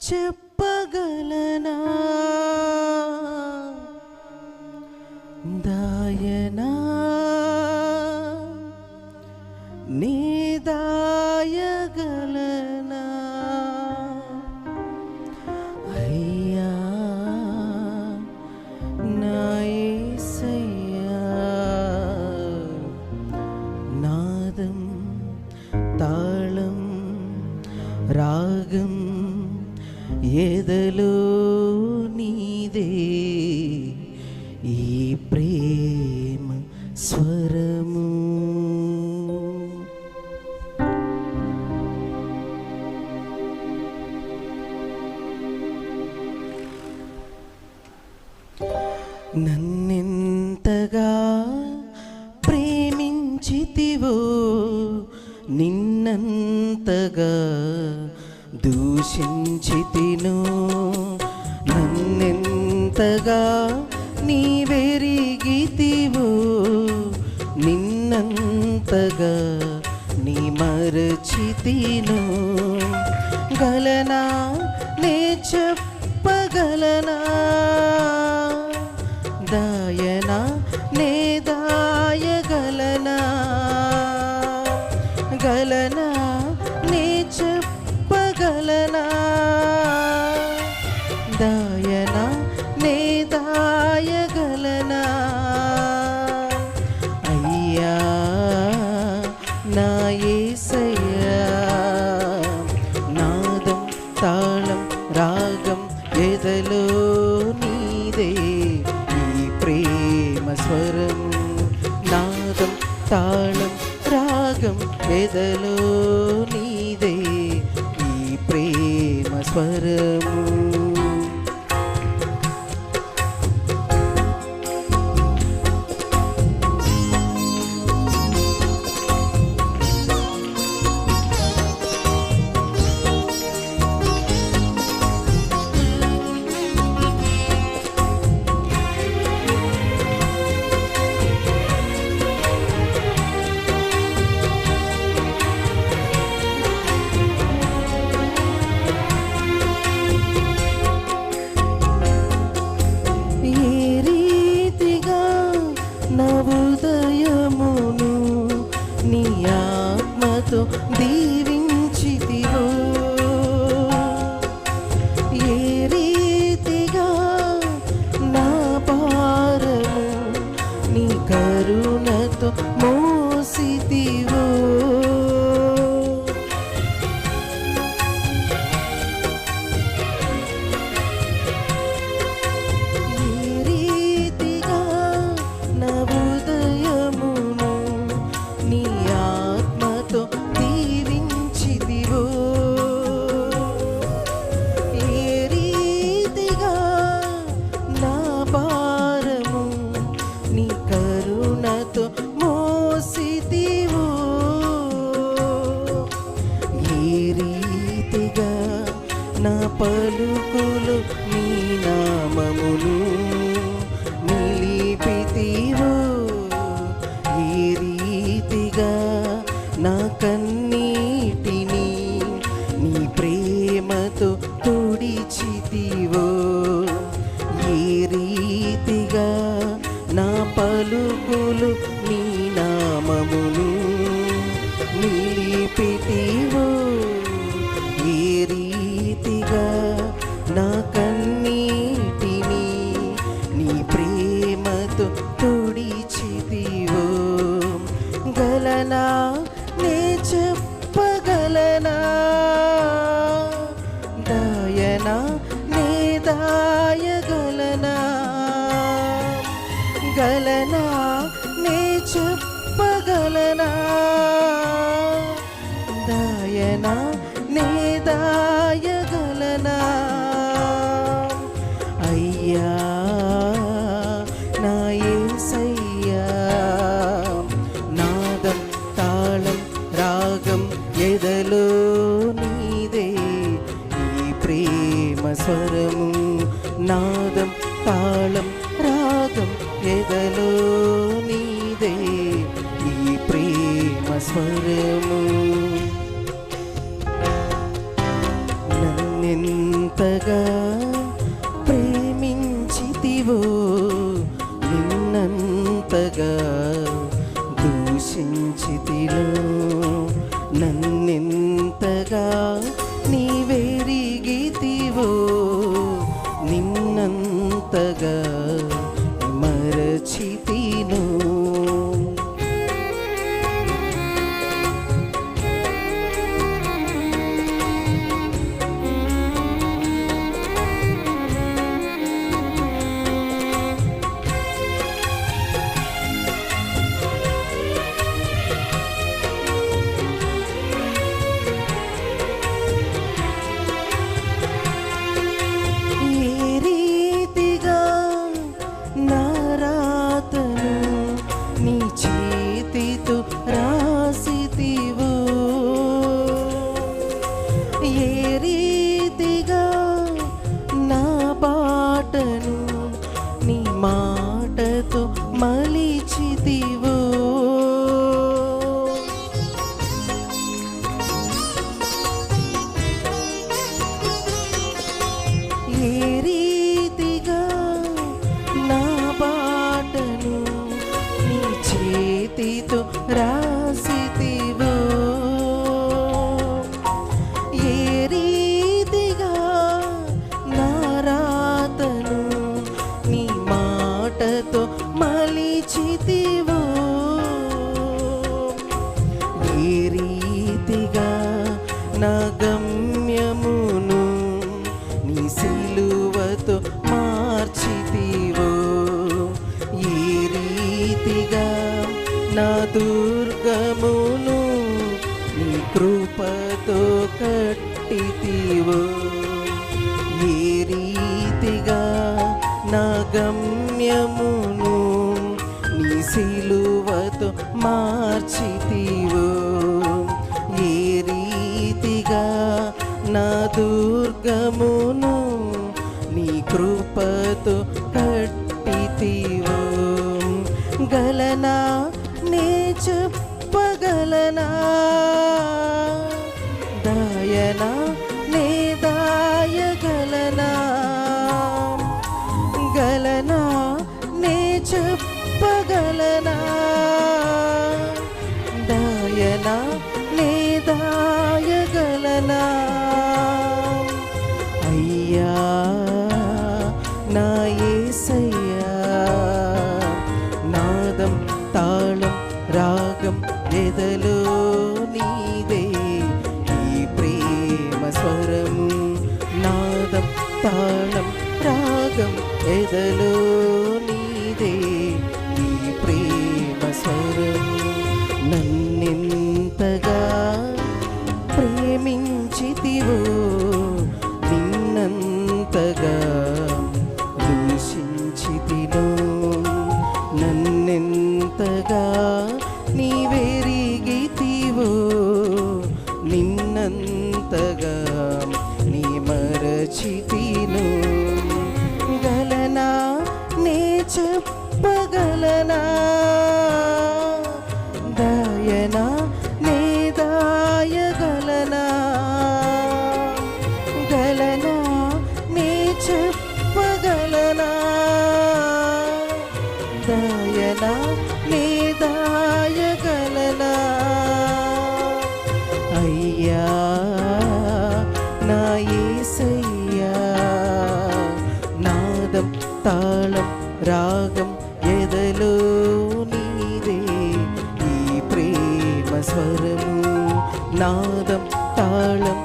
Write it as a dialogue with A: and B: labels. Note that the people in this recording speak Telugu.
A: చెప్పగలనా? నేనెంతగా దూషించి తిను నన్నెంతగా నీవెరిగితివో. నిన్నంతగా నీ మరచితిను గలనా నే చెప్పగలనా? రాగం ఎదలో నీదే? ఈ ప్రేమ స్వరం నాదం తాళం రాగం ఎదలో నీదే? ఈ ప్రేమ స్వరము দিই నిలిపితివో? ఏ రీతిగా నా కన్నీటిని నీ ప్రేమతో తుడిచితివో? ఏ రీతిగా నా పలుకులు నీ నామమును స్వరము నాదం తాళం రాగం ఎదలో నీదే ఈ ప్రేమ స్వరము. నన్నెంతగా ప్రేమించితివో నిన్నంతగా ఏ నా దుర్గమును నీ కృపతో కట్టితివో. ఏ రీతిగా నా గమ్యమును నీ సిలువతో మార్చితివో. ఏ రీతిగా నా దుర్గమును నీ కృపతో ఏసయ్యా నాదం తాళం రాగం ఎదలో నీదే ఈ ప్రేమ స్వరము నాదం తాళం రాగం ఎదలో నీవెరిగితివో నిన్నంతగా నీ మరచితిను నా యేసయ్యా నాదం తాళం రాగం ఎదలో నీదే ఈ ప్రేమ స్వరము నాదం తాళం